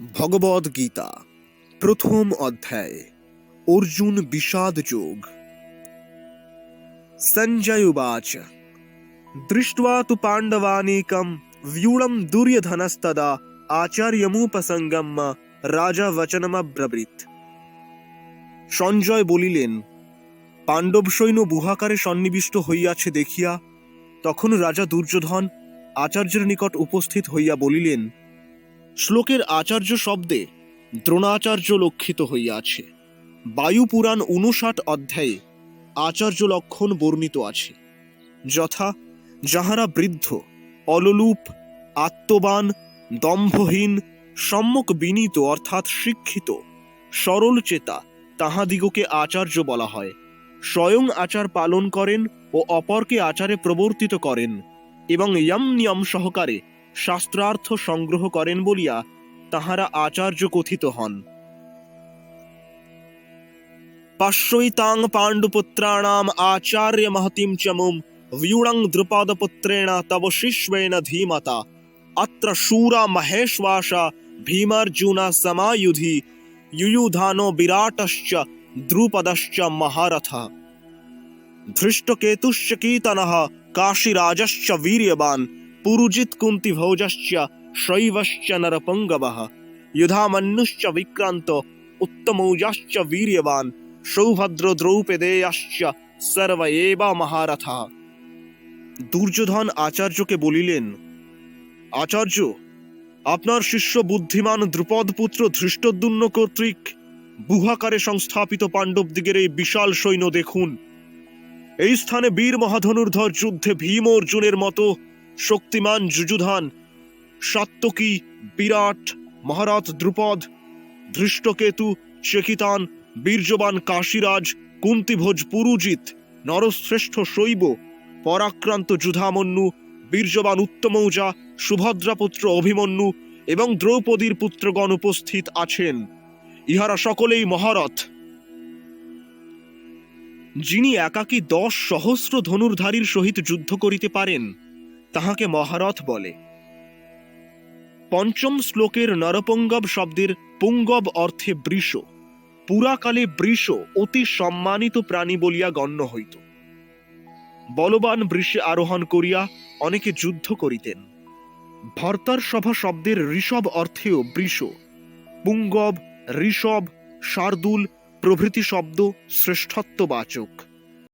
ভগবদ গীতা, প্রথম অধ্যায়, অর্জুন বিষাদ যোগ। সঞ্জয় উবাচ দৃষ্ট্বা তু পাণ্ডবানেকম व्यूढं दुर्यधनस्तदा আচার্যমুপসঙ্গম্য রাজা বচনমব্রবৃত সঞ্জয় বলিলেন, পাণ্ডব সৈন্য বুহাকারে সন্নিবিষ্ট হইয়াছে দেখিয়া তখন রাজা দুর্যোধন আচার্যের নিকট উপস্থিত হইয়া বলিলেন শ্লোকের আচার্য শব্দে দ্রোণাচার্য লক্ষিত হইয়াছে। বায়ু পুরাণ উনষাট অধ্যায়ে আচার্য লক্ষণ বর্ণিত আছে। যথা, যাহারা বৃদ্ধ, অললুপ, আত্মবান, দম্ভহীন, সম্যক বিনীত অর্থাৎ শিক্ষিত, সরল চেতা, তাহাদিগকে আচার্য বলা হয়। স্বয়ং আচার পালন করেন ও অপরকে আচারে প্রবর্তিত করেন এবং ইয়ম নিয়ম সহকারে শাস্ত্রার্থ সংগ্রহ করেন বলিয়া তাহারা আচার্য কথিত হন পাশ্বৈতাং পাণ্ডুপুত্রাণাম আচার্য মহতিম চমুম व्यूढं द्रुपदपुत्रेण तव शिष्वेन धीमता अत्र शूरा महेश्वासा भीमार्जुन समायुधि युयुधानो विराटश्च द्रुपदश्च महारथः धृष्टकेतुश्च कीतनः काशीराजश्च वीर्यवान् पुरुजित् कुन्तिभोजश्च शैवश्च नरपङ्गवः युधामन्युश्च विक्रान्तो उत्तमौजाश्च वीर्यवान् सौभद्रो द्रौपदेयश्च सर्व एव महारथः দুর্যোধন আচার্যকে বলিলেন আচার্য আপনার শিষ্য বুদ্ধিমান দ্রুপদ পুত্র ধৃষ্টদ্যুন্ন কর্তৃক বুহাকারে সংস্থাপিত পাণ্ডবদিগের এই বিশাল সৈন্য দেখুন এই স্থানে বীর মহাধনুর্ধর যুদ্ধে ভীম অর্জুনের মতো শক্তিমান যুযুধান সাত্তকী বিরাট মহারথ দ্রুপদ, ধৃষ্টকেতু চেকিতান, বীর্যবান কাশীরাজ, কুন্তিভোজ পুরুজিৎ, নরশ্রেষ্ঠ শৈব, পরাক্রান্ত যুধামন্যু, বীর্যবান উত্তমৌজা, সুভদ্রাপুত্র অভিমন্যু এবং দ্রৌপদীর পুত্রগণ উপস্থিত আছেন। ইহারা সকলেই মহারথ। যিনি একাকী দশ সহস্র ধনুর্ধারীর সহিত যুদ্ধ করিতে পারেন তাহাকে মহারথ বলে। পঞ্চম শ্লোকের নরপঙ্গব শব্দের পুঙ্গব অর্থে বৃষ। পুরাকালে বৃষ অতি সম্মানিত প্রাণী বলিয়া গণ্য হইত। বলবান বৃষে আরোহণ করিয়া অনেকে যুদ্ধ করিতেন। ভর্তার সভা শব্দের ঋষভ অর্থেও বৃষ। পুঙ্গব, ঋষভ, শার্দুল প্রভৃতি শব্দ শ্রেষ্ঠত্ববাচক।